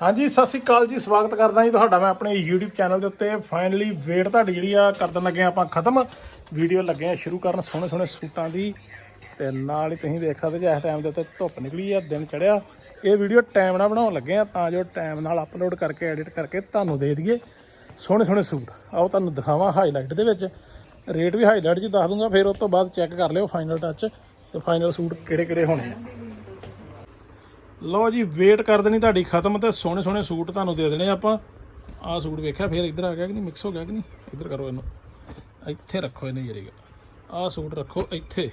ਹਾਂਜੀ, ਸਤਿ ਸ੍ਰੀ ਅਕਾਲ ਜੀ, ਸਵਾਗਤ ਕਰਦਾ ਜੀ ਤੁਹਾਡਾ ਮੈਂ ਆਪਣੇ YouTube ਚੈਨਲ ਦੇ ਉੱਤੇ। ਫਾਈਨਲੀ ਵੇਟ ਤੁਹਾਡੀ ਜਿਹੜੀ ਆ ਕਰਨ ਲੱਗੇ ਆ ਆਪਾਂ ਖਤਮ। ਵੀਡੀਓ ਲੱਗੇ ਆ ਸ਼ੁਰੂ ਕਰਨ ਸੋਹਣੇ ਸੋਹਣੇ ਸੂਟਾਂ ਦੀ। ਤੇ ਨਾਲ ਹੀ ਤੁਸੀਂ ਦੇਖ ਸਕਦੇ ਜੇ ਇਸ ਟਾਈਮ ਦੇ ਉੱਤੇ ਧੁੱਪ ਨਿਕਲੀ ਆ, ਦਿਨ ਚੜਿਆ। ਇਹ ਵੀਡੀਓ ਟਾਈਮ ਨਾਲ ਬਣਾਉਣ ਲੱਗੇ ਆ, ਤਾਂ ਜੋ ਟਾਈਮ ਨਾਲ ਅਪਲੋਡ ਕਰਕੇ ਐਡਿਟ ਕਰਕੇ ਤੁਹਾਨੂੰ ਦੇ ਦਈਏ ਸੋਹਣੇ ਸੋਹਣੇ ਸੂਟ। ਆਓ ਤੁਹਾਨੂੰ ਦਿਖਾਵਾਂ ਹਾਈਲਾਈਟ ਦੇ ਵਿੱਚ। ਰੇਟ ਵੀ ਹਾਈਲਾਈਟ 'ਚ ਦੱਸ ਦੂੰਗਾ, ਫਿਰ ਉਸ ਤੋਂ ਬਾਅਦ ਚੈੱਕ ਕਰ ਲਿਓ ਫਾਈਨਲ ਟੱਚ ਤੇ ਫਾਈਨਲ ਸੂਟ ਕਿਹੜੇ ਕਿਹੜੇ ਹੋਣੇ ਆ। ਲਓ ਜੀ ਵੇਟ ਕਰ ਦੇਣੀ ਤੁਹਾਡੀ ਖਤਮ ਤੇ ਸੋਹਣੇ ਸੋਹਣੇ ਸੂਟ ਤੁਹਾਨੂੰ ਦੇ ਦੇਣੇ ਆਪਾਂ। ਆਹ ਸੂਟ ਵੇਖਿਆ, ਫਿਰ ਇੱਧਰ ਆ ਗਿਆ ਕਿ ਨਹੀਂ? ਮਿਕਸ ਹੋ ਗਿਆ ਕਿ ਨਹੀਂ? ਇੱਧਰ ਕਰੋ ਇਹਨੂੰ। ਇੱਥੇ ਰੱਖੋ ਇਹਨੂੰ ਜਿਹੜੀ ਆਹ ਸੂਟ ਰੱਖੋ ਇੱਥੇ।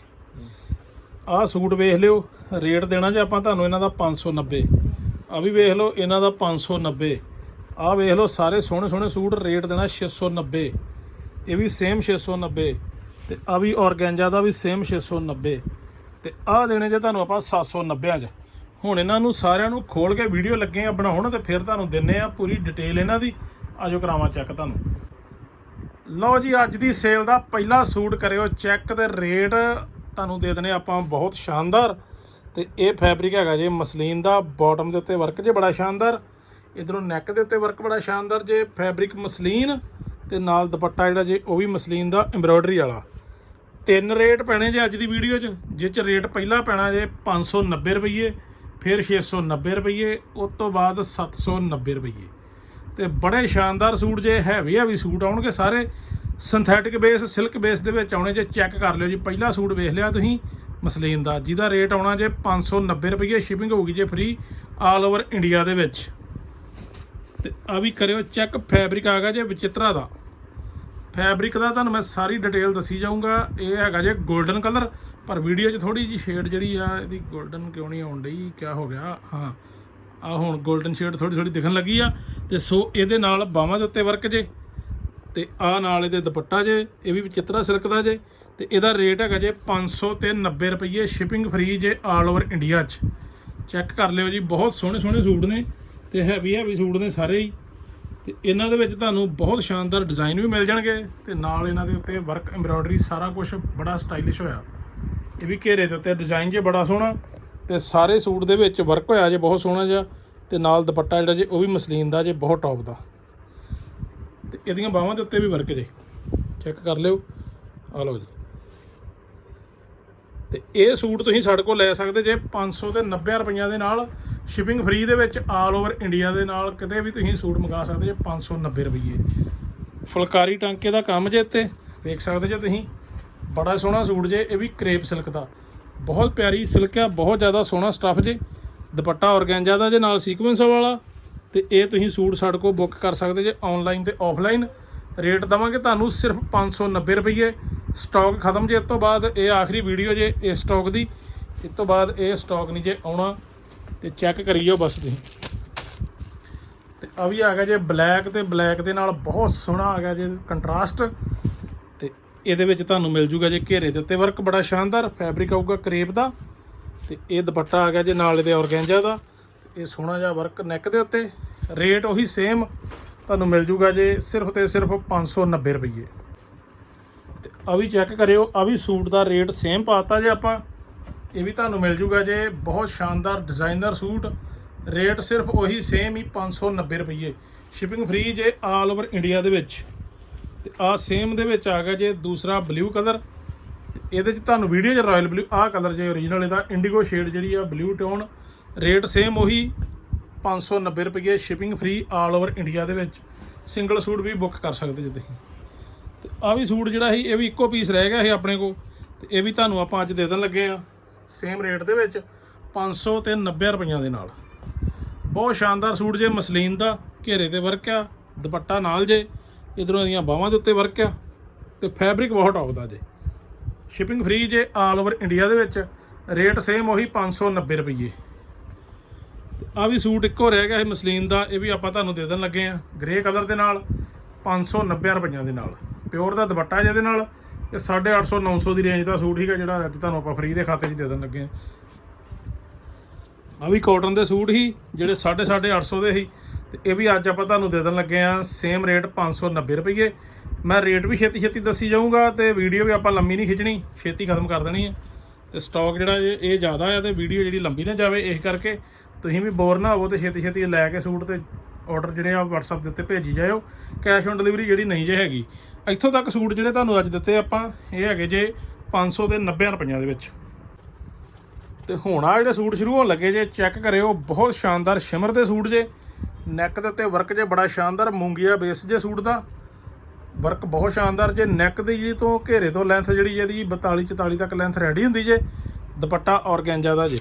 ਆਹ ਸੂਟ ਵੇਖ ਲਿਓ ਰੇਟ ਦੇਣਾ ਜੇ ਆਪਾਂ ਤੁਹਾਨੂੰ ਇਹਨਾਂ ਦਾ 590 ਆ ਵੀ ਵੇਖ ਲਓ, ਇਹਨਾਂ ਦਾ 590 ਆਹ ਵੇਖ ਲਓ, ਸਾਰੇ ਸੋਹਣੇ ਸੋਹਣੇ ਸੂਟ ਰੇਟ ਦੇਣਾ 690 ਇਹ ਵੀ ਸੇਮ 690 ਤੇ ਆ ਵੀ ਔਰਗੈਂਜਾ ਦਾ ਵੀ ਸੇਮ 690 ਤੇ ਆਹ ਦੇਣੇ ਜੇ ਤੁਹਾਨੂੰ ਆਪਾਂ 790 ਚ। ਹੁਣ ਇਹਨਾਂ ਨੂੰ ਸਾਰਿਆਂ ਨੂੰ ਖੋਲ ਕੇ ਵੀਡੀਓ ਲੱਗੇ ਆ ਬਣਾਉਣ ਤੇ ਫਿਰ ਤੁਹਾਨੂੰ ਦਿੰਨੇ ਆ ਪੂਰੀ ਡਿਟੇਲ ਇਹਨਾਂ ਦੀ। ਆਜੋ ਕਰਾਵਾਂ ਚੈੱਕ ਤੁਹਾਨੂੰ। ਲਓ ਜੀ, ਅੱਜ ਦੀ ਸੇਲ ਦਾ ਪਹਿਲਾ ਸੂਟ ਕਰਿਓ ਚੈੱਕ ਤੇ ਰੇਟ ਤੁਹਾਨੂੰ ਦੇ ਦਨੇ ਆਪਾਂ ਬਹੁਤ ਸ਼ਾਨਦਾਰ। ਤੇ ਇਹ ਫੈਬਰਿਕ ਹੈਗਾ ਜੇ ਮਸਲੀਨ ਦਾ ਬਾਟਮ ਦੇ ਉੱਤੇ ਵਰਕ ਜੇ ਬੜਾ ਸ਼ਾਨਦਾਰ। ਇਧਰੋਂ ਨੈਕ ਦੇ ਉੱਤੇ ਵਰਕ ਬੜਾ ਸ਼ਾਨਦਾਰ ਜੇ ਫੈਬਰਿਕ ਮਸਲੀਨ। ਤੇ ਨਾਲ ਦੁਪੱਟਾ ਜਿਹੜਾ ਜੇ, ਉਹ ਵੀ ਮਸਲੀਨ ਦਾ ਐਮਬ੍ਰੋਇਡਰੀ ਵਾਲਾ। ਤਿੰਨ ਰੇਟ ਪੈਣੇ ਜੇ ਅੱਜ ਦੀ ਵੀਡੀਓ 'ਚ ਜਿਸ 'ਚ ਰੇਟ ਪਹਿਲਾ ਪੈਣਾ ਜੇ 590 ਰੁਪਏ ਫਿਰ 690 ਰੁਪਏ ਉਸ ਤੋਂ ਬਾਅਦ 790 ਰੁਪਏ ਤੇ ਬੜੇ ਸ਼ਾਨਦਾਰ ਸੂਟ ਜੇ ਹੈਵੀ ਹੈਵੀ ਸੂਟ ਆਉਣਗੇ ਸਾਰੇ ਸਿੰਥੈਟਿਕ ਬੇਸ ਸਿਲਕ ਬੇਸ ਦੇ ਵਿੱਚ ਆਉਣੇ, ਜੇ ਚੈੱਕ ਕਰ ਲਿਓ ਜੀ, ਪਹਿਲਾ ਸੂਟ ਵੇਖ ਲਿਆ ਤੁਸੀਂ, ਮਸਲੀਨ ਦਾ, ਜਿਹਦਾ ਰੇਟ ਆਉਣਾ ਜੇ 590 ਰੁਪਏ ਸ਼ਿਪਿੰਗ ਹੋਊਗੀ ਜੇ ਫ੍ਰੀ ਆਲ ਓਵਰ ਇੰਡੀਆ ਦੇ ਵਿੱਚ। ਤੇ ਆ ਵੀ ਕਰਿਓ ਚੈੱਕ ਫੈਬਰਿਕ ਆ ਗਿਆ ਜੇ ਵਿਚਿਤਰਾ ਦਾ। ਫੈਬਰਿਕ ਦਾ ਤੁਹਾਨੂੰ ਮੈਂ ਸਾਰੀ ਡਿਟੇਲ ਦੱਸੀ ਜਾਊਂਗਾ। ਇਹ ਹੈਗਾ ਜੇ ਗੋਲਡਨ ਕਲਰ। ਪਰ ਵੀਡੀਓ 'ਚ ਥੋੜੀ ਜੀ ਸ਼ੇਡ ਜਿਹੜੀ ਆ, ਇਹਦੀ ਗੋਲਡਨ ਕਿਉਂ ਨਹੀਂ ਆਉਣ ਡਈ? ਕੀ ਹੋ ਗਿਆ? ਹਾਂ। ਆ ਹੁਣ ਗੋਲਡਨ ਸ਼ੇਡ ਥੋੜੀ ਥੋੜੀ ਦਿਖਣ ਲੱਗੀ ਆ। ਤੇ ਸੋ ਇਹਦੇ ਨਾਲ ਬਾਹਾਂ ਦੇ ਉੱਤੇ ਵਰਕ ਜੇ। ਤੇ ਆ ਨਾਲ ਇਹਦੇ ਦੁਪੱਟਾ ਜੇ। ਇਹ ਵੀ ਵਿਚਿਤਰਾ ਸਿਲਕ ਦਾ ਜੇ। ਤੇ ਇਹਦਾ ਰੇਟ ਹੈਗਾ ਜੇ 500 ਤੇ 90 ਰੁਪਏ ਸ਼ਿਪਿੰਗ ਫ੍ਰੀ ਜੇ ਆਲ ਓਵਰ ਇੰਡੀਆ 'ਚ। ਚੈੱਕ ਕਰ ਲਿਓ ਜੀ। ਬਹੁਤ ਸੋਹਣੇ ਸੋਹਣੇ ਸੂਟ ਨੇ। ਤੇ ਹੈਵੀ ਹੈਵੀ ਸੂਟ ਨੇ ਸਾਰੇ ਹੀ। ਤੇ ਇਹਨਾਂ ਦੇ ਵਿੱਚ ਤੁਹਾਨੂੰ ਬਹੁਤ ਸ਼ਾਨਦਾਰ ਡਿਜ਼ਾਈਨ ਵੀ ਮਿਲ ਜਾਣਗੇ ਤੇ ਨਾਲ ਇਹਨਾਂ ਦੇ ਉੱਤੇ ਵਰਕ ਐਮਬ੍ਰੋਇਡਰੀ ਸਾਰਾ ਕੁਝ ਬੜਾ ਸਟਾਈਲਿਸ਼ ਹੋਇਆ। ਇਹ ਵੀ ਘੇਰੇ ਦੇ ਉੱਤੇ ਡਿਜ਼ਾਈਨ ਜੇ ਬੜਾ ਸੋਹਣਾ, ਤੇ ਸਾਰੇ ਸੂਟ ਦੇ ਵਿੱਚ ਵਰਕ ਹੋਇਆ ਜੇ ਬਹੁਤ ਸੋਹਣਾ ਜਿਹਾ, ਤੇ ਨਾਲ ਦੁਪੱਟਾ ਜਿਹੜਾ ਜੇ ਉਹ ਵੀ ਮਸਲੀਨ ਦਾ ਜੇ, ਬਹੁਤ ਟੌਪ ਦਾ। ਤੇ ਇਹਦੀਆਂ ਬਾਹਾਂ ਦੇ ਉੱਤੇ ਵੀ ਵਰਕ ਜੇ। ਚੈੱਕ ਕਰ ਲਿਓ। ਆ ਲਓ ਜੀ। ਤੇ ਇਹ ਸੂਟ ਤੁਸੀਂ ਸਾਡੇ ਕੋਲ ਲੈ ਸਕਦੇ ਜੇ 500 ਤੇ 90 ਰੁਪਈਆਂ ਦੇ ਨਾਲ ਸ਼ਿਪਿੰਗ ਫ੍ਰੀ ਦੇ ਵਿੱਚ ਆਲ ਓਵਰ ਇੰਡੀਆ ਦੇ ਨਾਲ ਕਿਤੇ ਵੀ ਤੁਸੀਂ ਸੂਟ ਮੰਗਾ ਸਕਦੇ ਜੇ 590 ਰੁਪਈਏ। ਫੁਲਕਾਰੀ ਟਾਂਕੇ ਦਾ ਕੰਮ ਜੇ ਇੱਥੇ, ਵੇਖ ਸਕਦੇ ਜੇ ਤੁਸੀਂ। ਬੜਾ ਸੋਹਣਾ ਸੂਟ ਜੇ, ਇਹ ਵੀ ਕਰੇਪ ਸਿਲਕ ਦਾ। ਬਹੁਤ ਪਿਆਰੀ ਸਿਲਕ ਆ, ਬਹੁਤ ਜ਼ਿਆਦਾ ਸੋਹਣਾ ਸਟੱਫ ਜੇ। ਦੁਪੱਟਾ ਔਰਗੈਂਜਾ ਦਾ ਜੇ, ਨਾਲ ਸੀਕੁਐਂਸ ਵਾਲਾ। ਤੇ ਇਹ ਤੁਸੀਂ ਸੂਟ ਸਾਡੇ ਕੋਲ ਬੁੱਕ ਕਰ ਸਕਦੇ ਜੇ ਆਨਲਾਈਨ ਤੇ ਆਫਲਾਈਨ ਰੇਟ ਦਵਾਂਗੇ ਤੁਹਾਨੂੰ ਸਿਰਫ 590 ਰੁਪਏ ਸਟਾਕ ਖਤਮ ਜੇ ਇਸ ਤੋਂ ਬਾਅਦ, ਇਹ ਆਖਰੀ ਵੀਡੀਓ ਜੇ ਇਸ ਸਟਾਕ ਦੀ। ਇਸ ਤੋਂ ਬਾਅਦ ਇਹ ਸਟਾਕ ਨਹੀਂ ਜੇ ਆਉਣਾ। ਤੇ ਚੈੱਕ ਕਰੀਓ ਬਸ ਤੁਸੀਂ। ਤੇ ਆ ਵੀ ਆ ਗਿਆ ਜੇ ਬਲੈਕ ਤੇ ਬਲੈਕ ਦੇ ਨਾਲ ਬਹੁਤ ਸੋਹਣਾ ਆ ਗਿਆ ਜੇ ਕੰਟਰਾਸਟ ਤੇ ਇਹਦੇ ਵਿੱਚ ਤੁਹਾਨੂੰ ਮਿਲ ਜੂਗਾ ਜੇ ਘੇਰੇ ਦੇ ਉੱਤੇ ਵਰਕ ਬੜਾ ਸ਼ਾਨਦਾਰ ਫੈਬਰਿਕ ਆਊਗਾ ਕਰੇਪ ਦਾ। ਤੇ ਇਹ ਦੁਪੱਟਾ ਆ ਗਿਆ ਜੇ ਨਾਲ ਇਹਦੇ ਔਰਗੈਂਜਾ ਦਾ। ਇਹ ਸੋਹਣਾ ਜਿਹਾ ਵਰਕ ਨੈਕ ਦੇ ਉੱਤੇ। ਰੇਟ ਉਹੀ ਸੇਮ ਤੁਹਾਨੂੰ ਮਿਲ ਜੂਗਾ ਜੇ ਸਿਰਫ ਤੇ ਸਿਰਫ 590 ਰੁਪਏ ਤੇ ਆ ਵੀ ਚੈੱਕ ਕਰਿਓ, ਆ ਵੀ ਸੂਟ ਦਾ ਰੇਟ ਸੇਮ ਪਾਤਾ ਜੇ ਆਪਾਂ। ਇਹ ਵੀ ਤੁਹਾਨੂੰ ਮਿਲ ਜੂਗਾ ਜੇ ਬਹੁਤ ਸ਼ਾਨਦਾਰ ਡਿਜ਼ਾਈਨਰ ਸੂਟ। ਰੇਟ ਸਿਰਫ ਉਹੀ ਸੇਮ ਹੀ 590 ਰੁਪਏ ਸ਼ਿਪਿੰਗ ਫ੍ਰੀ ਜੇ ਆਲ ਓਵਰ ਇੰਡੀਆ ਦੇ ਵਿੱਚ। ਤੇ ਆ ਸੇਮ ਦੇ ਵਿੱਚ ਆ ਗਿਆ ਜੇ ਦੂਸਰਾ ਬਲੂ ਕਲਰ ਇਹਦੇ ਚ ਤੁਹਾਨੂੰ ਵੀਡੀਓ 'ਚ ਰਾਇਲ ਬਲੂ ਆਹ ਕਲਰ ਜੇ ਓਰੀਜਨਲ ਇਹਦਾ ਇੰਡੀਗੋ ਸ਼ੇਡ ਜਿਹੜੀ ਆ ਬਲੂ ਟੋਨ ਰੇਟ ਸੇਮ ਉਹੀ 590 ਰੁਪਏ shipping free all over India ਦੇ ਵਿੱਚ। ਸਿੰਗਲ ਸੂਟ ਵੀ ਬੁੱਕ ਕਰ ਸਕਦੇ ਜੇ ਤੁਸੀਂ। ਤੇ ਆ ਵੀ ਸੂਟ ਜਿਹੜਾ ਸੀ, ਇਹ ਵੀ ਇੱਕੋ ਪੀਸ ਰਹਿ ਗਿਆ ਸੀ ਆਪਣੇ ਕੋਲ। ਤੇ ਇਹ ਵੀ ਤੁਹਾਨੂੰ ਆਪਾਂ ਅੱਜ ਦੇ ਦੇਣ ਲੱਗੇ ਆ। ਸੇਮ ਰੇਟ ਦੇ ਵਿੱਚ 500 ਤੇ 90 ਰੁਪਈਆਂ ਦੇ ਨਾਲ। ਬਹੁਤ ਸ਼ਾਨਦਾਰ ਸੂਟ ਜੇ, ਮਸਲੀਨ ਦਾ, ਘੇਰੇ ਤੇ ਵਰਕ ਆ, ਦੁਪੱਟਾ ਨਾਲ ਜੇ, ਇਧਰੋਂ ਇਹਦੀਆਂ ਬਾਹਾਂ ਦੇ ਉੱਤੇ ਵਰਕ ਆ, ਤੇ ਫੈਬਰਿਕ ਬਹੁਤ ਆਉਂਦਾ ਜੇ। ਸ਼ਿਪਿੰਗ ਫ੍ਰੀ ਜੇ ਆਲ ਓਵਰ ਇੰਡੀਆ ਦੇ ਵਿੱਚ ਰੇਟ ਸੇਮ ਉਹੀ 590 ਰੁਪਏ ਆ ਵੀ ਸੂਟ ਇੱਕੋ ਰਹਿ ਗਿਆ ਇਹ ਮਸਲੀਨ ਦਾ, ਇਹ ਵੀ ਆਪਾਂ ਤੁਹਾਨੂੰ ਦੇ ਦੇਣ ਲੱਗੇ ਆ। ਗ੍ਰੇ ਕਲਰ ਦੇ ਨਾਲ 590 ਰੁਪਈਆਂ ਦੇ ਨਾਲ। ਪਿਓਰ ਦਾ ਦੁਪੱਟਾ ਜਿਹਦੇ ਨਾਲ ਇਹ 850 900 ਦੀ ਰੇਂਜ ਦਾ ਸੂਟ ਹੀਗਾ ਜਿਹੜਾ ਅੱਜ ਤੁਹਾਨੂੰ ਆਪਾਂ ਫ੍ਰੀ ਦੇ ਖਾਤੇ 'ਚ ਦੇ ਦੇਣ ਲੱਗੇ ਆ ਆ ਵੀ ਕਾਟਨ ਦੇ ਸੂਟ ਹੀ ਜਿਹੜੇ 850 800 ਦੇ ਸੀ। ਤੇ ਇਹ ਵੀ ਅੱਜ ਆਪਾਂ ਤੁਹਾਨੂੰ ਦੇ ਦੇਣ ਲੱਗੇ ਆ ਸੇਮ ਰੇਟ 590 ਰੁਪਏ ਮੈਂ ਰੇਟ ਵੀ ਛੇਤੀ ਛੇਤੀ ਦੱਸੀ ਜਾਊਂਗਾ ਤੇ ਵੀਡੀਓ ਵੀ ਆਪਾਂ ਲੰਮੀ ਨਹੀਂ ਖਿੱਚਣੀ, ਛੇਤੀ ਖਤਮ ਕਰ ਦੇਣੀ ਹੈ। ਤੇ ਸਟਾਕ ਜਿਹੜਾ ਇਹ ਇਹ ਜ਼ਿਆਦਾ ਆ ਤੇ ਵੀਡੀਓ ਜਿਹੜੀ ਲੰਬੀ ਨਾ ਜਾਵੇ, ਇਸ ਕਰਕੇ ਤੁਸੀਂ ਵੀ ਬੋਰ ਨਾ ਹੋਵੋ ਤੇ ਛੇਤੀ ਛੇਤੀ ਲੈ ਕੇ ਸੂਟ ਤੇ ਆਰਡਰ ਜਿਹੜੇ ਆ WhatsApp ਦੇ ਉੱਤੇ ਭੇਜੀ ਜਾਇਓ। ਕੈਸ਼ ਔਨ ਡਿਲੀਵਰੀ ਜਿਹੜੀ ਨਹੀਂ ਜੇ ਹੈਗੀ। ਇੱਥੋਂ ਤੱਕ ਸੂਟ ਜਿਹੜੇ ਤੁਹਾਨੂੰ ਅੱਜ ਦਿੱਤੇ ਆਪਾਂ, ਇਹ ਹੈਗੇ ਜੇ 500 ਤੇ 90 ਰੁਪਈਆਂ ਦੇ ਵਿੱਚ। ਤੇ ਹੁਣ ਆ ਜਿਹੜੇ ਸੂਟ ਸ਼ੁਰੂ ਹੋਣ ਲੱਗੇ ਜੇ ਚੈੱਕ ਕਰਿਓ, ਬਹੁਤ ਸ਼ਾਨਦਾਰ ਸ਼ਿਮਰ ਦੇ ਸੂਟ ਜੇ। ਨੈਕ ਦੇ ਉੱਤੇ ਵਰਕ ਜੇ, ਬੜਾ ਸ਼ਾਨਦਾਰ ਮੂੰਗੀਆ ਬੇਸ ਜੇ ਸੂਟ ਦਾ। ਵਰਕ ਬਹੁਤ ਸ਼ਾਨਦਾਰ ਜੇ ਨੈਕ ਦੀ ਜਿਹੜੀ ਤੋਂ ਘੇਰੇ ਤੋਂ ਲੈਂਥ ਜਿਹੜੀ ਇਹਦੀ 42 44 ਤੱਕ ਲੈਂਥ ਰੈਡੀ ਹੁੰਦੀ ਜੇ, ਦੁਪੱਟਾ ਔਰਗੈਂਜਾ ਦਾ ਜੇ।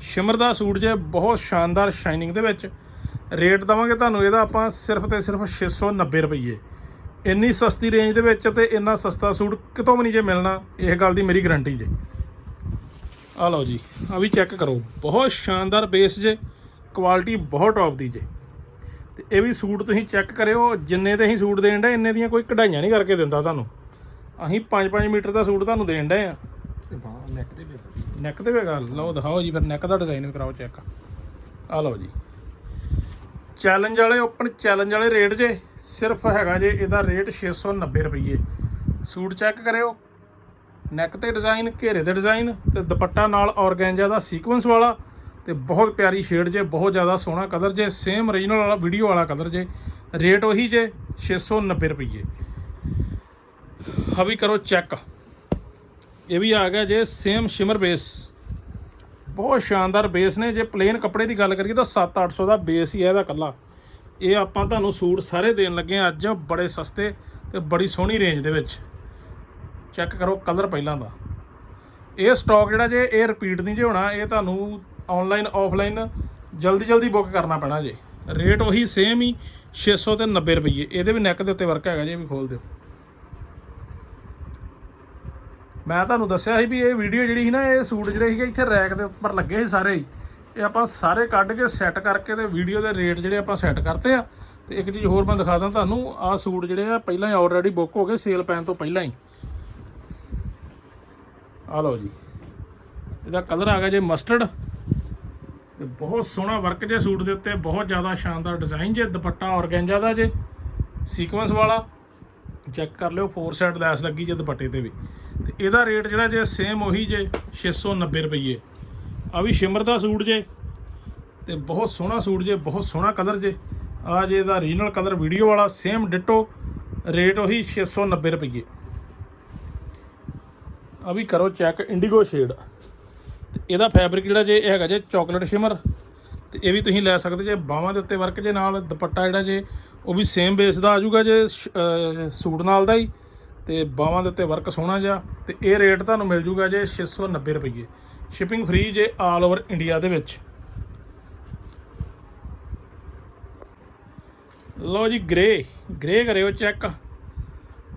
ਸ਼ਿਮਰ ਦਾ ਸੂਟ ਜੇ, ਬਹੁਤ ਸ਼ਾਨਦਾਰ ਸ਼ਾਈਨਿੰਗ ਦੇ ਵਿੱਚ। ਰੇਟ ਦਵਾਂਗੇ ਤੁਹਾਨੂੰ ਇਹਦਾ ਆਪਾਂ ਸਿਰਫ ਤੇ ਸਿਰਫ 690 ਰੁਪਏ ਇੰਨੀ ਸਸਤੀ ਰੇਂਜ ਦੇ ਵਿੱਚ ਤੇ ਇੰਨਾ ਸਸਤਾ ਸੂਟ ਕਿਤੋਂ ਵੀ ਨਹੀਂ ਜੇ ਮਿਲਣਾ ਇਹ ਗੱਲ ਦੀ ਮੇਰੀ ਗਾਰੰਟੀ ਜੇ। ਆ ਲਓ ਜੀ ਆ ਵੀ ਚੈੱਕ ਕਰੋ ਬਹੁਤ ਸ਼ਾਨਦਾਰ ਬੇਸ ਜੇ ਕੁਆਲਿਟੀ ਬਹੁਤ ਟੌਪ ਦੀ ਜੇ। ਤੇ ਇਹ ਵੀ ਸੂਟ ਤੁਸੀਂ ਚੈੱਕ ਕਰਿਓ ਜਿੰਨੇ ਦੇ ਅਸੀਂ ਸੂਟ ਦੇਣ ਦੇ ਇੰਨੇ ਦੀਆਂ ਕੋਈ ਕਢਾਈਆਂ ਨਹੀਂ ਕਰਕੇ ਦਿੰਦਾ ਤੁਹਾਨੂੰ। ਅਸੀਂ 5-5 ਮੀਟਰ ਦਾ ਸੂਟ ਤੁਹਾਨੂੰ ਦੇਣ ਦੇ ਆ। ਤੇ ਨੈਕ ਦੇ ਵਿੱਚ ਨੈਕ ਤੇ ਵੀ ਗੱਲ ਲਓ ਦਿਖਾਓ ਜੀ ਫਿਰ ਨੈਕ ਦਾ ਡਿਜ਼ਾਈਨ ਵੀ ਕਰਾਓ ਚੈੱਕ ਆ ਲਓ ਜੀ। ਚੈਲੰਜ ਵਾਲੇ ਓਪਨ ਚੈਲੰਜ ਵਾਲੇ ਰੇਟ ਜੇ, ਸਿਰਫ ਹੈਗਾ ਜੇ ਇਹਦਾ ਰੇਟ 690 ਰੁਪਏ ਸੂਟ ਚੈੱਕ ਕਰਿਓ। ਨੈਕ ਤੇ ਡਿਜ਼ਾਈਨ ਘੇਰੇ ਤੇ ਡਿਜ਼ਾਈਨ ਤੇ ਦੁਪੱਟਾ ਨਾਲ ਔਰਗੈਂਜਾ ਦਾ ਸੀਕੁਐਂਸ ਵਾਲਾ, ਤੇ ਬਹੁਤ ਪਿਆਰੀ ਸ਼ੇਡ ਜੇ, ਬਹੁਤ ਜ਼ਿਆਦਾ ਸੋਹਣਾ ਕਲਰ ਜੇ ਸੇਮ ਓਰੀਜਨਲ ਵਾਲਾ ਵੀਡੀਓ ਵਾਲਾ ਕਲਰ ਜੇ। ਰੇਟ ਉਹੀ ਜੇ 690 ਰੁਪਏ ਹਵੀ ਕਰੋ ਚੈੱਕ ਇਹ ਵੀ ਆ ਗਿਆ ਜੇ ਸੇਮ ਸ਼ਿਮਰ ਬੇਸ ਬਹੁਤ ਸ਼ਾਨਦਾਰ ਬੇਸ ਨੇ। ਜੇ ਪਲੇਨ ਕੱਪੜੇ ਦੀ ਗੱਲ ਕਰੀਏ ਤਾਂ 7-800 ਦਾ ਬੇਸ ਹੀ ਹੈ ਇਹਦਾ ਕੱਲਾ ਇਹ ਆਪਾਂ ਤੁਹਾਨੂੰ ਸੂਟ ਸਾਰੇ ਦੇਣ ਲੱਗੇ ਹਾਂ ਅੱਜ ਬੜੇ ਸਸਤੇ ਤੇ ਬੜੀ ਸੋਹਣੀ ਰੇਂਜ ਦੇ ਵਿੱਚ। ਚੈੱਕ ਕਰੋ ਕਲਰ ਪਹਿਲਾਂ ਦਾ। ਇਹ ਸਟਾਕ ਜਿਹੜਾ ਜੇ ਇਹ ਰਿਪੀਟ ਨਹੀਂ ਜੇ ਹੋਣਾ, ਇਹ ਤੁਹਾਨੂੰ ਆਨਲਾਈਨ ਆਫਲਾਈਨ ਜਲਦੀ ਜਲਦੀ ਬੁੱਕ ਕਰਨਾ ਪੈਣਾ ਜੇ। ਰੇਟ ਉਹੀ ਸੇਮ ਹੀ 600 ਤੇ 90 ਰੁਪਏ ਇਹਦੇ ਵੀ ਨੈਕ ਦੇ ਉੱਤੇ ਵਰਕ ਹੈਗਾ ਜੇ ਵੀ ਖੋਲ ਦਿਓ। ਮੈਂ ਤੁਹਾਨੂੰ ਦੱਸਿਆ ਸੀ ਵੀ ਇਹ ਵੀਡੀਓ ਜਿਹੜੀ ਸੀ ਨਾ, ਇਹ ਸੂਟ ਜਿਹੜੇ ਸੀਗੇ ਇੱਥੇ ਰੈਕ ਦੇ ਉੱਪਰ ਲੱਗੇ ਸੀ ਸਾਰੇ ਹੀ। ਇਹ ਆਪਾਂ ਸਾਰੇ ਕੱਢ ਕੇ ਸੈੱਟ ਕਰਕੇ ਤੇ ਵੀਡੀਓ ਦੇ ਰੇਟ ਜਿਹੜੇ ਆਪਾਂ ਸੈੱਟ ਕਰਤੇ ਆ। ਤੇ ਇੱਕ ਚੀਜ਼ ਹੋਰ ਮੈਂ ਦਿਖਾ ਦਾਂ ਤੁਹਾਨੂੰ, ਆਹ ਸੂਟ ਜਿਹੜੇ ਆ, ਪਹਿਲਾਂ ਹੀ ਆਲਰੇਡੀ ਬੁੱਕ ਹੋ ਗਏ ਸੇਲ ਪੈਣ ਤੋਂ ਪਹਿਲਾਂ ਹੀ। ਆ ਲਓ ਜੀ। ਇਹਦਾ ਕਲਰ ਆ ਗਿਆ ਜੇ ਮਸਟਰਡ ਤੇ ਬਹੁਤ ਸੋਹਣਾ ਵਰਕ ਜੇ ਸੂਟ ਦੇ ਉੱਤੇ, ਬਹੁਤ ਜ਼ਿਆਦਾ ਸ਼ਾਨਦਾਰ ਡਿਜ਼ਾਈਨ ਜੇ, ਦੁਪੱਟਾ ਔਰਗੈਂਜਾ ਦਾ ਜੇ ਸੀਕੁਐਂਸ ਵਾਲਾ। ਚੈੱਕ ਕਰ ਲਿਓ ਫੋਰ ਸਾਈਡ ਲੈਸ ਲੱਗੀ ਜੇ ਦੁਪੱਟੇ ਤੇ ਵੀ। ਤੇ ਇਹਦਾ ਰੇਟ ਜਿਹੜਾ ਜੇ ਸੇਮ ਉਹੀ ਜੇ 690 ਰੁਪਏ ਆ ਵੀ ਸ਼ਿਮਰ ਦਾ ਸੂਟ ਜੇ, ਤੇ ਬਹੁਤ ਸੋਹਣਾ ਸੂਟ ਜੇ, ਬਹੁਤ ਸੋਹਣਾ ਕਲਰ ਜੇ। ਆ ਜੇ ਇਹਦਾ ਰੀਜਨਲ ਕਲਰ ਵੀਡੀਓ ਵਾਲਾ ਸੇਮ ਡਿਟੋ ਰੇਟ ਉਹੀ 690 ਰੁਪਏ ਆ ਵੀ ਕਰੋ ਚੈੱਕ ਇੰਡੀਗੋ ਸ਼ੇਡ ਤੇ ਇਹਦਾ ਫੈਬਰਿਕ ਜਿਹੜਾ ਜੇ, ਇਹ ਹੈਗਾ ਜੇ ਚਾਕਲੇਟ ਸ਼ਿਮਰ ਤੇ ਇਹ ਵੀ ਤੁਸੀਂ ਲੈ ਸਕਦੇ ਜੇ ਬਾਹਾਂ ਦੇ ਉੱਤੇ ਵਰਕ ਜੇ ਨਾਲ ਦੁਪੱਟਾ ਜਿਹੜਾ ਜੇ, ਉਹ ਵੀ ਸੇਮ ਬੇਸ ਦਾ ਆ ਜਾਊਗਾ ਜੇ ਸੂਟ ਨਾਲ ਦਾ ਹੀ। ਤੇ ਬਾਹਾਂ ਦੇ ਉੱਤੇ ਵਰਕ ਸੋਹਣਾ ਜਿਹਾ, ਤੇ ਇਹ ਰੇਟ ਤੁਹਾਨੂੰ ਮਿਲ ਜੂਗਾ ਜੇ 690 ਰੁਪਏ ਸ਼ਿਪਿੰਗ ਫ੍ਰੀ ਜੇ ਆਲ ਓਵਰ ਇੰਡੀਆ ਦੇ ਵਿੱਚ। ਲਓ ਜੀ ਗ੍ਰੇ ਗ੍ਰੇ ਕਰਿਓ ਚੈੱਕ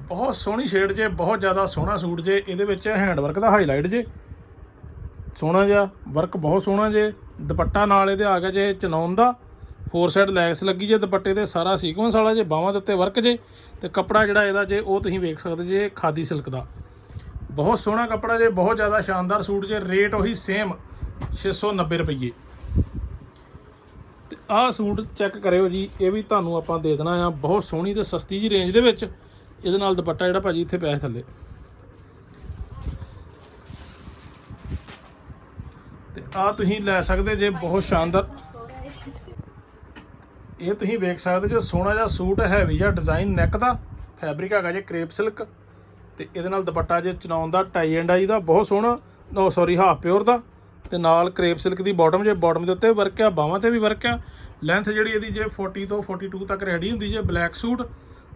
ਬਹੁਤ ਸੋਹਣੀ ਸ਼ੇਡ ਜੇ, ਬਹੁਤ ਜ਼ਿਆਦਾ ਸੋਹਣਾ ਸੂਟ ਜੇ, ਇਹਦੇ ਵਿੱਚ ਹੈਂਡ ਵਰਕ ਦਾ ਹਾਈਲਾਈਟ ਜੇ। ਸੋਹਣਾ ਜਿਹਾ ਵਰਕ ਬਹੁਤ ਸੋਹਣਾ ਜੇ। ਦੁਪੱਟਾ ਨਾਲ ਇਹਦੇ ਆ ਗਿਆ ਜੇ ਚਨੌਨ ਦਾ। ਫੋਰ ਸਾਈਡ ਲੈਸ ਲੱਗੀ ਜੇ, ਦੁਪੱਟੇ ਤੇ ਸਾਰਾ ਸੀਕੁਐਂਸ ਵਾਲਾ ਜੇ, ਬਾਹਾਂ ਦੇ ਉੱਤੇ ਵਰਕ ਜੇ, ਤੇ ਕੱਪੜਾ ਜਿਹੜਾ ਇਹਦਾ ਜੇ, ਉਹ ਤੁਸੀਂ ਵੇਖ ਸਕਦੇ ਜੇ ਖਾਦੀ ਸਿਲਕ ਦਾ। ਬਹੁਤ ਸੋਹਣਾ ਕੱਪੜਾ ਜੇ, ਬਹੁਤ ਜ਼ਿਆਦਾ ਸ਼ਾਨਦਾਰ ਸੂਟ ਜੇ ਰੇਟ ਉਹੀ ਸੇਮ 690 ਰੁਪਏ ਤੇ ਆਹ ਸੂਟ ਚੈੱਕ ਕਰਿਓ ਜੀ, ਇਹ ਵੀ ਤੁਹਾਨੂੰ ਆਪਾਂ ਦੇ ਦੇਣਾ ਆ, ਬਹੁਤ ਸੋਹਣੀ ਤੇ ਸਸਤੀ ਜੀ ਰੇਂਜ ਦੇ ਵਿੱਚ। ਇਹਦੇ ਨਾਲ ਦੁਪੱਟਾ ਜਿਹੜਾ ਭਾਜੀ ਇੱਥੇ ਪਿਆ ਥੱਲੇ। ਤੇ ਆ ਤੁਸੀਂ ਲੈ ਸਕਦੇ ਜੇ ਬਹੁਤ ਸ਼ਾਨਦਾਰ। ਇਹ ਤੁਸੀਂ ਵੇਖ ਸਕਦੇ ਜੇ ਸੋਹਣਾ ਜਿਹਾ ਸੂਟ ਹੈਵੀ ਜਿਹਾ ਡਿਜ਼ਾਈਨ ਨੈਕ ਦਾ ਫੈਬਰਿਕ ਹੈਗਾ ਜੇ ਕ੍ਰੇਪ ਸਿਲਕ ਤੇ ਇਹਦੇ ਨਾਲ ਦੁਪੱਟਾ ਜੇ ਚਨਾਉਣ ਦਾ ਟਾਈ ਐਂਡ ਆਈ ਦਾ, ਬਹੁਤ ਸੋਹਣਾ ਨੋ ਸੌਰੀ ਹਾਫ ਪਿਓਰ ਦਾ ਤੇ ਨਾਲ ਕ੍ਰੇਪ ਸਿਲਕ ਦੀ ਬਾਟਮ ਜੇ ਬਾਟਮ ਦੇ ਉੱਤੇ ਵਰਕ ਆ, ਬਾਹਾਂ ਤੇ ਵੀ ਵਰਕ ਆ। ਲੈਂਥ ਜਿਹੜੀ ਇਹਦੀ ਜੇ 40 ਤੋਂ 42 ਤੱਕ ਰੈਡੀ ਹੁੰਦੀ ਜੇ ਬਲੈਕ ਸੂਟ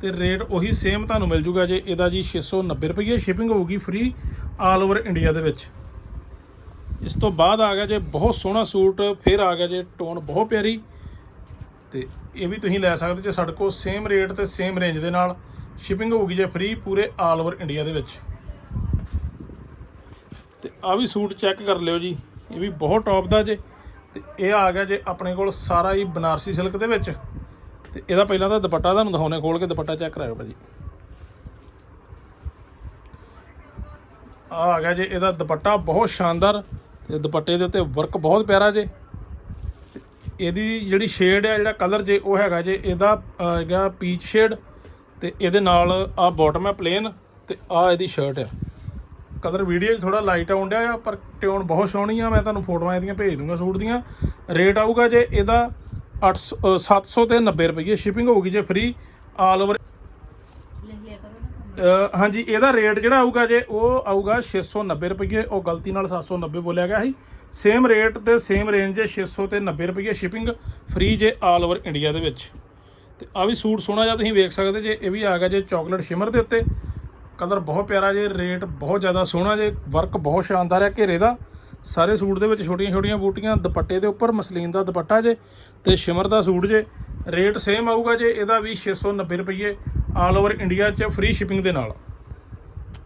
ਤੇ ਰੇਟ ਉਹੀ ਸੇਮ ਤੁਹਾਨੂੰ ਮਿਲ ਜੂਗਾ ਜੇ ਇਹਦਾ ਜੀ 690 ਰੁਪਏ ਸ਼ਿਪਿੰਗ ਹੋਊਗੀ ਫ੍ਰੀ ਆਲ ਓਵਰ ਇੰਡੀਆ ਦੇ ਵਿੱਚ। ਇਸ ਤੋਂ ਬਾਅਦ ਆ ਗਿਆ ਜੇ ਬਹੁਤ ਸੋਹਣਾ ਸੂਟ, ਫਿਰ ਆ ਗਿਆ ਜੇ ਟੋਨ ਬਹੁਤ ਪਿਆਰੀ। ਤੇ ਇਹ ਵੀ ਤੁਸੀਂ ਲੈ ਸਕਦੇ ਜੇ ਸਾਡੇ ਕੋਲ ਸੇਮ ਰੇਟ ਤੇ ਸੇਮ ਰੇਂਜ ਦੇ ਨਾਲ। ਸ਼ਿਪਿੰਗ ਹੋਊਗੀ ਜੇ ਫ੍ਰੀ ਪੂਰੇ ਆਲ ਓਵਰ ਇੰਡੀਆ ਦੇ ਵਿੱਚ। ਤੇ ਆ ਵੀ ਸੂਟ ਚੈੱਕ ਕਰ ਲਿਓ ਜੀ। ਇਹ ਵੀ ਬਹੁਤ ਟੌਪ ਦਾ ਜੇ। ਤੇ ਇਹ ਆ ਗਿਆ ਜੇ ਆਪਣੇ ਕੋਲ ਸਾਰਾ ਹੀ ਬਨਾਰਸੀ ਸਿਲਕ ਦੇ ਵਿੱਚ। ਤੇ ਇਹਦਾ ਪਹਿਲਾਂ ਤਾਂ ਦੁਪੱਟਾ ਤੁਹਾਨੂੰ ਦਿਖਾਉਣੇ, ਖੋਲ ਕੇ ਦੁਪੱਟਾ ਚੈੱਕ ਕਰਾਇਓ ਭਾਜੀ। ਆ ਆ ਗਿਆ ਜੇ ਇਹਦਾ ਦੁਪੱਟਾ ਬਹੁਤ ਸ਼ਾਨਦਾਰ। ਤੇ ਦੁਪੱਟੇ ਦੇ ਉੱਤੇ ਵਰਕ ਬਹੁਤ ਪਿਆਰਾ ਜੇ। ਇਹਦੀ ਜਿਹੜੀ ਸ਼ੇਡ ਹੈ ਜਿਹੜਾ ਕਲਰ ਜੇ ਉਹ ਹੈਗਾ ਜੇ ਇਹਦਾ ਹੈਗਾ ਪੀਚ ਸ਼ੇਡ ਤੇ ਇਹਦੇ ਨਾਲ ਆ ਬਾਟਮ ਹੈ ਪਲੇਨ ਤੇ ਆ ਇਹਦੀ ਸ਼ਰਟ ਹੈ ਕਲਰ ਵੀਡੀਓ 'ਚ ਥੋੜਾ ਲਾਈਟ ਆਉਣ ਡਿਆ ਆ ਪਰ ਟਿਊਨ ਬਹੁਤ ਸੋਹਣੀ ਆ। ਮੈਂ ਤੁਹਾਨੂੰ ਫੋਟੋਆਂ ਇਹਦੀਆਂ ਭੇਜ ਦੂੰਗਾ ਸੂਟ ਦੀਆਂ। ਰੇਟ ਆਊਗਾ ਜੇ ਇਹਦਾ 800 ਅ, 700 ਤੇ 90 ਰੁਪਏ ਸ਼ਿਪਿੰਗ ਹੋਊਗੀ ਜੇ ਫ੍ਰੀ ਆਲ ਓਵਰ ਹਾਂਜੀ, ਇਹਦਾ ਰੇਟ ਜਿਹੜਾ ਆਊਗਾ ਜੇ ਉਹ ਆਊਗਾ 690 ਰੁਪਏ ਉਹ ਗਲਤੀ ਨਾਲ 790 ਬੋਲਿਆ ਗਿਆ ਸੀ। ਸੇਮ ਰੇਟ ਤੇ ਸੇਮ ਰੇਂਜ ਜੇ 600 ਤੇ 90 ਰੁਪਏ ਸ਼ਿਪਿੰਗ ਫ੍ਰੀ ਜੇ ਆਲ ਓਵਰ ਇੰਡੀਆ ਦੇ ਵਿੱਚ। ਤੇ ਆ ਵੀ ਸੂਟ ਸੋਹਣਾ ਜਿਹਾ ਤੁਸੀਂ ਵੇਖ ਸਕਦੇ ਜੇ, ਇਹ ਵੀ ਆ ਗਿਆ ਜੇ ਚਾਕਲੇਟ ਸ਼ਿਮਰ ਦੇ ਉੱਤੇ। ਕਲਰ ਬਹੁਤ ਪਿਆਰਾ ਜੇ ਰੇਟ ਬਹੁਤ ਜ਼ਿਆਦਾ ਸੋਹਣਾ ਜੇ ਵਰਕ ਬਹੁਤ ਸ਼ਾਨਦਾਰ ਹੈ ਘੇਰੇ ਦਾ। ਸਾਰੇ ਸੂਟ ਦੇ ਵਿੱਚ ਛੋਟੀਆਂ ਛੋਟੀਆਂ ਬੂਟੀਆਂ, ਦੁਪੱਟੇ ਦੇ ਉੱਪਰ ਮਸਲੀਨ ਦਾ ਦੁਪੱਟਾ ਜੇ, ਤੇ ਸ਼ਿਮਰ ਦਾ ਸੂਟ ਜੇ। ਰੇਟ ਸੇਮ ਆਊਗਾ ਜੇ ਇਹਦਾ ਵੀ 690 ਰੁਪਏ ਆਲ ਓਵਰ ਇੰਡੀਆ 'ਚ ਫ੍ਰੀ ਸ਼ਿਪਿੰਗ ਦੇ ਨਾਲ।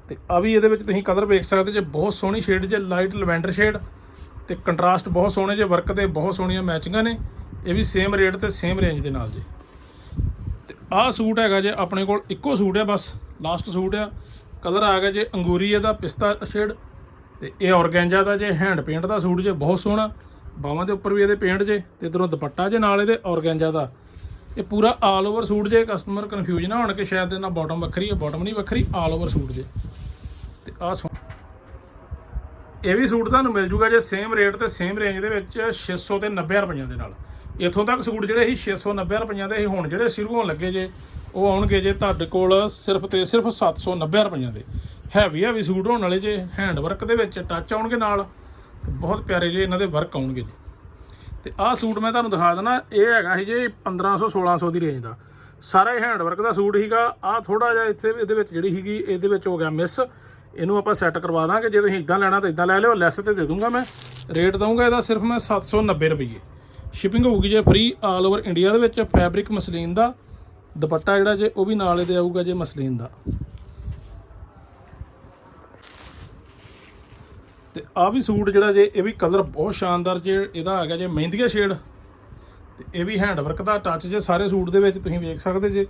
ਤੇ ਆ ਵੀ ਇਹਦੇ ਵਿੱਚ ਤੁਸੀਂ ਕਲਰ ਵੇਖ ਸਕਦੇ ਜੇ ਬਹੁਤ ਸੋਹਣੀ ਸ਼ੇਡ ਜੇ ਲਾਈਟ ਲਵੈਂਡਰ ਸ਼ੇਡ ਤੇ ਕੰਟਰਾਸਟ ਬਹੁਤ ਸੋਹਣੇ, ਜੇ ਵਰਕ ਤੇ ਬਹੁਤ ਸੋਹਣੀਆਂ ਮੈਚਿੰਗਾਂ ਨੇ, ਇਹ ਵੀ ਸੇਮ ਰੇਟ ਤੇ ਸੇਮ ਰੇਂਜ ਦੇ ਨਾਲ ਜੀ। ਤੇ ਆਹ ਸੂਟ ਹੈਗਾ ਜੇ ਆਪਣੇ ਕੋਲ ਇੱਕੋ ਸੂਟ ਹੈ ਬਸ ਲਾਸਟ ਸੂਟ ਆ। ਕਲਰ ਆ ਗਿਆ ਜੇ ਅੰਗੂਰੀ ਇਹਦਾ ਪਿਸਤਾ ਸ਼ੇਡ ਤੇ ਇਹ ਔਰਗੈਂਜਾ ਦਾ ਜੇ ਹੈਂਡ ਪੇਂਟ ਦਾ ਸੂਟ ਜੇ ਬਹੁਤ ਸੋਹਣਾ। ਬਾਹਾਂ ਦੇ ਉੱਪਰ ਵੀ ਇਹਦੇ ਪੇਂਟ ਜੇ, ਤੇ ਇਧਰੋਂ ਦੁਪੱਟਾ ਜੇ ਨਾਲ ਇਹਦੇ ਔਰਗੈਂਜਾ ਦਾ। ਇਹ ਪੂਰਾ ਆਲ ਓਵਰ ਸੂਟ ਜੇ ਕਸਟਮਰ ਕਨਫਿਊਜ਼ ਨਾ ਹੋਣ ਕਿ ਸ਼ਾਇਦ ਇਹਨਾਂ ਬਾਟਮ ਵੱਖਰੀ ਹੈ ਬਾਟਮ ਨਹੀਂ ਵੱਖਰੀ ਆਲ ਓਵਰ ਸੂਟ ਜੇ। ਤੇ ਆਹ ਸੋ ਇਹ ਵੀ ਸੂਟ ਤੁਹਾਨੂੰ ਮਿਲ ਜੂਗਾ ਜੇ ਸੇਮ ਰੇਟ ਤੇ ਸੇਮ ਰੇਂਜ ਦੇ ਵਿੱਚ 600 ਤੇ 90 ਰੁਪਈਆਂ ਦੇ ਨਾਲ। ਇੱਥੋਂ ਤੱਕ ਸੂਟ ਜਿਹੜੇ ਸੀ 690 ਰੁਪਈਆਂ ਦੇ ਸੀ, ਹੁਣ ਜਿਹੜੇ ਸ਼ੁਰੂ ਹੋਣ ਲੱਗੇ ਜੇ, ਉਹ ਆਉਣਗੇ ਜੇ ਤੁਹਾਡੇ ਕੋਲ ਸਿਰਫ ਤੇ ਸਿਰਫ 790 ਰੁਪਈਆਂ ਦੇ। ਹੈਵੀ ਹੈਵੀ ਸੂਟ ਹੋਣ ਵਾਲੇ ਜੇ ਹੈਂਡ ਵਰਕ ਦੇ ਵਿੱਚ ਟੱਚ ਆਉਣਗੇ ਨਾਲ, ਤੇ ਬਹੁਤ ਪਿਆਰੇ ਜੇ ਇਹਨਾਂ ਦੇ ਵਰਕ ਆਉਣਗੇ ਜੀ। ਤੇ ਆਹ ਸੂਟ ਮੈਂ ਤੁਹਾਨੂੰ ਦਿਖਾ ਦਿੰਦਾ, ਇਹ ਹੈਗਾ ਸੀ ਜੇ 1500 1600 ਦੀ ਰੇਂਜ ਦਾ। ਸਾਰਾ ਹੀ ਹੈਂਡ ਦਾ ਸੂਟ ਹੀਗਾ ਆਹ ਥੋੜਾ ਜਿਹਾ ਇੱਥੇ ਇਹਦੇ ਵਿੱਚ ਜਿਹੜੀ ਸੀਗੀ, ਇਹਦੇ ਵਿੱਚ ਹੋ ਗਿਆ ਮਿਸ ਇਹਨੂੰ ਆਪਾਂ ਸੈੱਟ ਕਰਵਾ ਦਾਂਗੇ, ਜੇ ਤੁਸੀਂ ਇਦਾਂ ਲੈਣਾ ਤਾਂ ਇਦਾਂ ਲੈ ਲਿਓ ਲੈਸ ਤੇ ਦੇ ਦੂੰਗਾ ਮੈਂ। ਰੇਟ ਦਊਂਗਾ ਇਹਦਾ ਸਿਰਫ ਮੈਂ 790 ਰੁਪਏ ਸ਼ਿਪਿੰਗ ਹੋਊਗੀ ਜੇ ਫ੍ਰੀ ਆਲ ਓਵਰ ਇੰਡੀਆ ਦੇ ਵਿੱਚ ਫੈਬਰਿਕ ਮਸਲੀਨ ਦਾ। ਦੁਪੱਟਾ ਜਿਹੜਾ ਜੇ ਉਹ ਵੀ ਨਾਲ ਇਹਦੇ ਆਊਗਾ ਜੇ ਮਸਲੀਨ ਦਾ। ਤੇ ਆ ਵੀ ਸੂਟ ਜਿਹੜਾ ਜੇ, ਇਹ ਵੀ ਕਲਰ ਬਹੁਤ ਸ਼ਾਨਦਾਰ ਜੇ, ਇਹਦਾ ਹੈਗਾ ਜੇ ਮਹਿੰਦੀਆ ਸ਼ੇਡ ਤੇ ਇਹ ਵੀ ਹੈਂਡ ਵਰਕ ਦਾ ਟੱਚ ਜੇ ਸਾਰੇ ਸੂਟ ਦੇ ਵਿੱਚ ਤੁਸੀਂ ਵੇਖ ਸਕਦੇ ਜੇ।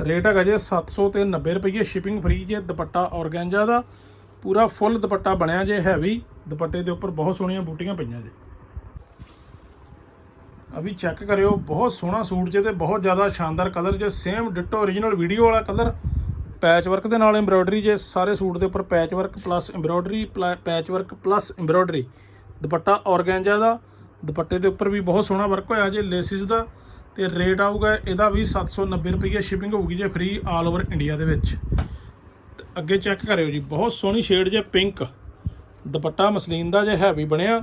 ਰੇਟ ਹੈਗਾ ਜੇ 700 ਤੇ 90 ਰੁਪਏ ਸ਼ਿਪਿੰਗ ਫ੍ਰੀ ਜੇ, ਦੁਪੱਟਾ ਔਰਗੈਂਜਾ ਦਾ। ਪੂਰਾ ਫੁੱਲ ਦੁਪੱਟਾ ਬਣਿਆ ਜੇ ਹੈਵੀ ਦੁਪੱਟੇ ਦੇ ਉੱਪਰ ਬਹੁਤ ਸੋਹਣੀਆਂ ਬੂਟੀਆਂ ਪਈਆਂ ਜੇ। ਅਭੀ ਚੈੱਕ ਕਰਿਓ, ਬਹੁਤ ਸੋਹਣਾ ਸੂਟ ਜੇ ਤੇ ਬਹੁਤ ਜ਼ਿਆਦਾ ਸ਼ਾਨਦਾਰ ਕਲਰ ਜੇ। ਸੇਮ ਡਿਟੋ ਓਰੀਜਨਲ ਵੀਡੀਓ ਵਾਲਾ ਕਲਰ ਪੈਚ ਵਰਕ ਦੇ ਨਾਲ ਐਮਬ੍ਰੋਇਡਰੀ ਜੇ ਸਾਰੇ ਸੂਟ ਦੇ ਉੱਪਰ patch work plus embroidery patch work plus embroidery dupatta organza ਦਾ, ਦੁਪੱਟੇ ਦੇ ਉੱਪਰ ਵੀ ਬਹੁਤ ਸੋਹਣਾ ਵਰਕ ਹੋਇਆ ਜੇ ਲੇਸਿਸ ਦਾ, ਤੇ ਰੇਟ ਆਊਗਾ ਇਹਦਾ ਵੀ 790 ਰੁਪਏ ਸ਼ਿਪਿੰਗ ਹੋਊਗੀ ਜੇ ਫ੍ਰੀ ਆਲ ਓਵਰ ਇੰਡੀਆ ਦੇ ਵਿੱਚ। ਤੇ ਅੱਗੇ ਚੈੱਕ ਕਰਿਓ ਜੀ, ਬਹੁਤ ਸੋਹਣੀ ਸ਼ੇਡ ਜੇ ਪਿੰਕ ਦੁਪੱਟਾ ਮਸਲੀਨ ਦਾ ਜੇ ਹੈਵੀ ਬਣਿਆ,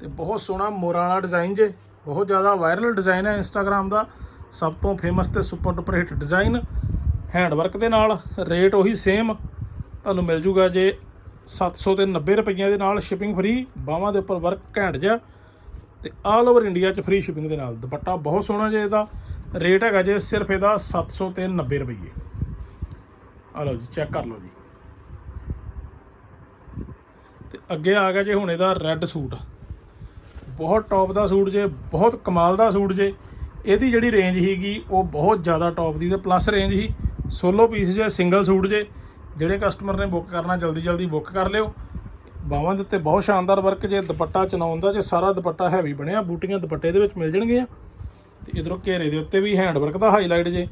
ਤੇ ਬਹੁਤ ਸੋਹਣਾ ਮੋਰਾਂ ਵਾਲਾ ਡਿਜ਼ਾਈਨ ਜੇ, ਬਹੁਤ ਜ਼ਿਆਦਾ ਵਾਇਰਲ ਡਿਜ਼ਾਈਨ ਹੈ ਇੰਸਟਾਗ੍ਰam ਦਾ। ਸਭ ਤੋਂ ਫੇਮਸ ਤੇ super duper hit design hand work ਦੇ ਨਾਲ ਰੇਟ ਉਹੀ ਸੇਮ ਤੁਹਾਨੂੰ ਮਿਲ ਜੂਗਾ ਜੇ 700 ਤੇ 90 ਰੁਪਈਆਂ ਦੇ ਨਾਲ ਸ਼ਿਪਿੰਗ ਫ੍ਰੀ ਬਾਹਾਂ ਦੇ ਉੱਪਰ ਵਰਕ ਘੈਂਟ ਜਿਹਾ, ਤੇ ਆਲ ਓਵਰ ਇੰਡੀਆ 'ਚ ਫ੍ਰੀ ਸ਼ਿਪਿੰਗ ਦੇ ਨਾਲ। ਦੁਪੱਟਾ ਬਹੁਤ ਸੋਹਣਾ ਜੇ ਇਹਦਾ ਰੇਟ ਹੈਗਾ ਜੇ ਸਿਰਫ ਇਹਦਾ 700 ਤੇ 90 ਰੁਪਈਏ। ਆ ਲਓ ਜੀ ਚੈੱਕ ਕਰ ਲਓ ਜੀ। ਤੇ ਅੱਗੇ ਆ ਗਿਆ ਜੇ ਹੁਣ ਇਹਦਾ ਰੈੱਡ ਸੂਟ। ਬਹੁਤ ਟੌਪ ਦਾ ਸੂਟ ਜੇ, ਬਹੁਤ ਕਮਾਲ ਦਾ ਸੂਟ ਜੇ। ਇਹਦੀ ਜਿਹੜੀ ਰੇਂਜ ਸੀਗੀ, ਉਹ ਬਹੁਤ ਜ਼ਿਆਦਾ ਟੌਪ ਦੀ ਤੇ ਪਲੱਸ ਰੇਂਜ ਸੀ। ਸੋਲੋ ਪੀਸ ਜੇ ਸਿੰਗਲ ਸੂਟ ਜੇ, ਜਿਹੜੇ ਕਸਟਮਰ ਨੇ ਬੁੱਕ ਕਰਨਾ, ਜਲਦੀ ਜਲਦੀ ਬੁੱਕ ਕਰ ਲਿਓ। ਬਾਹਾਂ ਦੇ ਉੱਤੇ ਬਹੁਤ ਸ਼ਾਨਦਾਰ ਵਰਕ ਜੇ, ਦੁਪੱਟਾ ਚਨਾਉਣ ਦਾ ਜੇ, ਸਾਰਾ ਦੁਪੱਟਾ ਹੈਵੀ ਬਣਿਆ, ਬੂਟੀਆਂ ਦੁਪੱਟੇ ਦੇ ਵਿੱਚ ਮਿਲ ਜਾਣਗੀਆਂ। ਤੇ ਇਧਰੋਂ ਘੇਰੇ ਦੇ ਉੱਤੇ ਵੀ ਹੈਂਡ ਵਰਕ ਦਾ ਹਾਈਲਾਈਟ ਜੇ,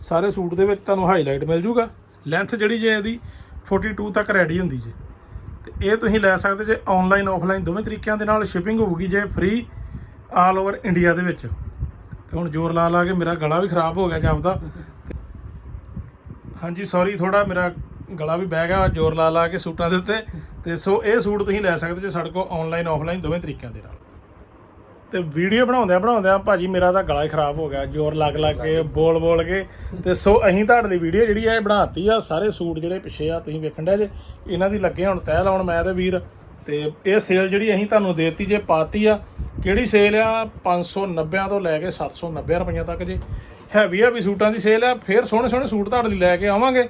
ਸਾਰੇ ਸੂਟ ਦੇ ਵਿੱਚ ਤੁਹਾਨੂੰ ਹਾਈਲਾਈਟ ਮਿਲ ਜੂਗਾ। ਲੈਂਥ ਜਿਹੜੀ ਜੇ ਇਹਦੀ 42 ਤੱਕ ਰੈਡੀ ਹੁੰਦੀ ਜੇ। ਤੇ ਇਹ ਤੁਸੀਂ ਲੈ ਸਕਦੇ ਜੇ ਆਨਲਾਈਨ ਆਫਲਾਈਨ ਦੋਵੇਂ ਤਰੀਕਿਆਂ ਦੇ ਨਾਲ ਸ਼ਿਪਿੰਗ ਹੋਊਗੀ ਜੇ ਫ੍ਰੀ ਆਲ ਓਵਰ ਇੰਡੀਆ ਦੇ ਵਿੱਚ। ਤੇ ਹੁਣ ਜ਼ੋਰ ਲਾ ਲਾ ਕੇ ਮੇਰਾ ਗਲਾ ਵੀ ਖਰਾਬ ਹੋ ਗਿਆ ਜਾਪਦਾ ਹਾਂਜੀ ਸੌਰੀ ਥੋੜਾ ਮੇਰਾ ਗਲਾ ਵੀ ਬਹਿ ਗਿਆ, ਜ਼ੋਰ ਲਾ ਲਾ ਕੇ ਸੂਟਾਂ ਦੇ ਉੱਤੇ। ਤੇ ਸੋ ਇਹ ਸੂਟ ਤੁਸੀਂ ਲੈ ਸਕਦੇ ਜੇ ਸਾਡੇ ਕੋਲ ਆਨਲਾਈਨ ਆਫਲਾਈਨ ਦੋਵੇਂ ਤਰੀਕਿਆਂ ਦੇ ਨਾਲ। ਤੇ ਵੀਡੀਓ ਬਣਾਉਂਦਿਆਂ ਬਣਾਉਂਦਿਆਂ ਭਾਜੀ ਮੇਰਾ ਤਾਂ ਗਲਾ ਹੀ ਖਰਾਬ ਹੋ ਗਿਆ, ਜ਼ੋਰ ਲੱਗ ਲੱਗ ਕੇ, ਬੋਲ ਬੋਲ ਕੇ। ਤੇ ਸੋ ਅਸੀਂ ਤੁਹਾਡੇ ਲਈ ਵੀਡੀਓ ਜਿਹੜੀ ਆ, ਇਹ ਬਣਾਤੀ ਆ, ਸਾਰੇ ਸੂਟ ਜਿਹੜੇ ਪਿੱਛੇ ਆ, ਤੁਸੀਂ ਵੇਖਣ ਡਿਆ ਜੇ। ਇਹਨਾਂ ਦੀ ਲੱਗੇ ਹੁਣ ਤਹਿ ਲਾਉਣ ਮੈਂ ਤੇ ਵੀਰ। ਤੇ ਇਹ ਸੇਲ ਜਿਹੜੀ ਅਸੀਂ ਤੁਹਾਨੂੰ ਦੇਤੀ ਜੇ, ਪਾਤੀ ਆ, ਕਿਹੜੀ ਸੇਲ ਆ? 590 ਤੋਂ ਲੈ ਕੇ 790 ਰੁਪਈਆ ਤੱਕ ਜੇ। ਹੈਵੀ ਹੈਵੀ ਸੂਟਾਂ ਦੀ ਸੇਲ ਆ ਫਿਰ ਸੋਹਣੇ ਸੋਹਣੇ ਸੂਟ ਤੁਹਾਡੇ ਲਈ ਲੈ ਕੇ ਆਵਾਂਗੇ।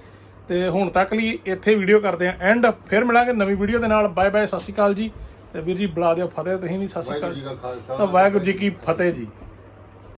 ਤੇ ਹੁਣ ਤੱਕ ਲਈ ਇੱਥੇ ਵੀਡੀਓ ਕਰਦੇ ਆ ਐਂਡ ਫਿਰ ਮਿਲਾਂਗੇ ਨਵੀਂ ਵੀਡੀਓ ਦੇ ਨਾਲ। ਬਾਏ ਬਾਏ ਸਤਿ ਸ਼੍ਰੀ ਅਕਾਲ ਜੀ। ਤੇ ਵੀਰ ਜੀ ਬੁਲਾ ਦਿਓ ਫਤਿਹ ਤੁਸੀਂ ਵੀ ਸਤਿ ਸ਼੍ਰੀ ਅਕਾਲ। ਵਾਹਿਗੁਰੂ ਜੀ ਕੀ ਫਤਿਹ ਜੀ।